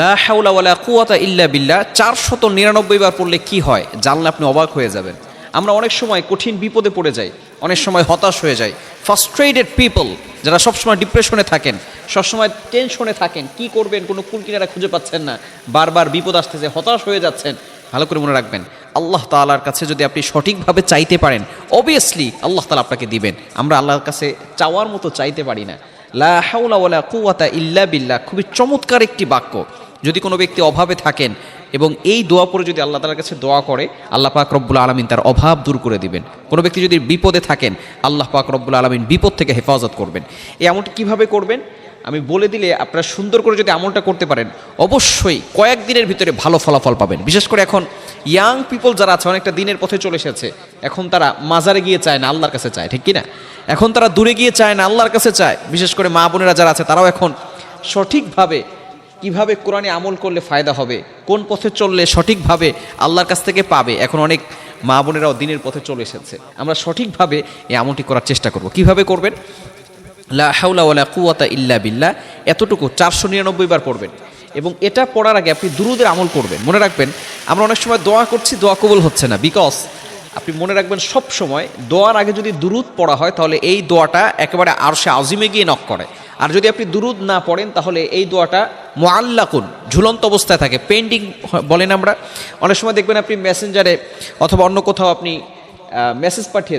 লা হাওলা ওয়ালা কুয়াতা ইল্লা বিল্লাহ, চারশত নিরানব্বই বার পড়লে কি হয়? জানলে আপনি অবাক হয়ে যাবেন। আমরা অনেক সময় কঠিন বিপদে পড়ে যাই, অনেক সময় হতাশ হয়ে যাই। ফার্স্ট্রেটেড পিপল যারা সবসময় ডিপ্রেশনে থাকেন, সবসময় টেনশনে থাকেন, কি করবেন, কোনো কুলকিনারা খুঁজে পাচ্ছেন না, বারবার বিপদ আসতেছে হতাশ হয়ে যাচ্ছেন, ভালো করে মনে রাখবেন, আল্লাহ তাআলার কাছে যদি আপনি সঠিকভাবে চাইতে পারেন অবভিয়াসলি আল্লাহ তালা আপনাকে দিবেন। আমরা আল্লাহর কাছে চাওয়ার মতো চাইতে পারি না। লা হাওলা ওয়ালা কুওয়াতা ইল্লা বিল্লাহ, খুবই চমৎকার একটি বাক্য। যদি কোনো ব্যক্তি অভাবে থাকেন এবং এই দোয়া পরে যদি আল্লাহ তালার কাছে দোয়া করে, আল্লাহ পাক রব্বুল আলমিন তার অভাব দূর করে দিবেন। কোনো ব্যক্তি যদি বিপদে থাকেন, আল্লাহ পাক রব্বুল আলমিন বিপদ থেকে হেফাজত করবেন। এই আমলটি কীভাবে করবেন? আমি বলে দিলে আপনারা সুন্দর করে যদি আমলটা করতে পারেন, অবশ্যই কয়েকদিনের ভিতরে ভালো ফলাফল পাবেন। বিশেষ করে এখন ইয়াং পিপল যারা আছে, অনেকটা দিনের পথে চলে এসেছে, এখন তারা মাজারে গিয়ে চায় না আল্লাহর কাছে চায়, ঠিক কিনা এখন তারা দূরে গিয়ে চায় না আল্লাহর কাছে চায়। বিশেষ করে মা বোনেরা যারা আছে, তারাও এখন সঠিকভাবে কীভাবে কোরআনে আমল করলে ফায়দা হবে, কোন পথে চললে সঠিকভাবে আল্লাহর কাছ থেকে পাবে, এখন অনেক মা বোনেরাও দিনের পথে চলে এসেছে। আমরা সঠিকভাবে এই আমলটি করার চেষ্টা করব। কীভাবে করবেন? লা কুওয়াতা ইল্লা বিল্লা এতটুকু চারশো নিরানব্বই বার পড়বেন। এবং এটা পড়ার আগে আপনি দুরুদের আমল করবেন। মনে রাখবেন, আমরা অনেক সময় দোয়া করছি, দোয়া কবুল হচ্ছে না। বিকজ আপনি মনে রাখবেন সব সময় দোয়ার আগে যদি দুরুদ পড়া হয়, তাহলে এই দোয়াটা একেবারে আরশে আজিমে গিয়ে নক করে। আর যদি আপনি দুরুদ না পড়েন, তাহলে এই দোয়াটা মোয়াল্লাকুন ঝুলন্ত অবস্থায় থাকে। পেন্ডিং বলেন আমরা। অনেক সময় দেখবেন আপনি মেসেঞ্জারে অথবা অন্য কোথাও আপনি মেসেজ পাঠিয়ে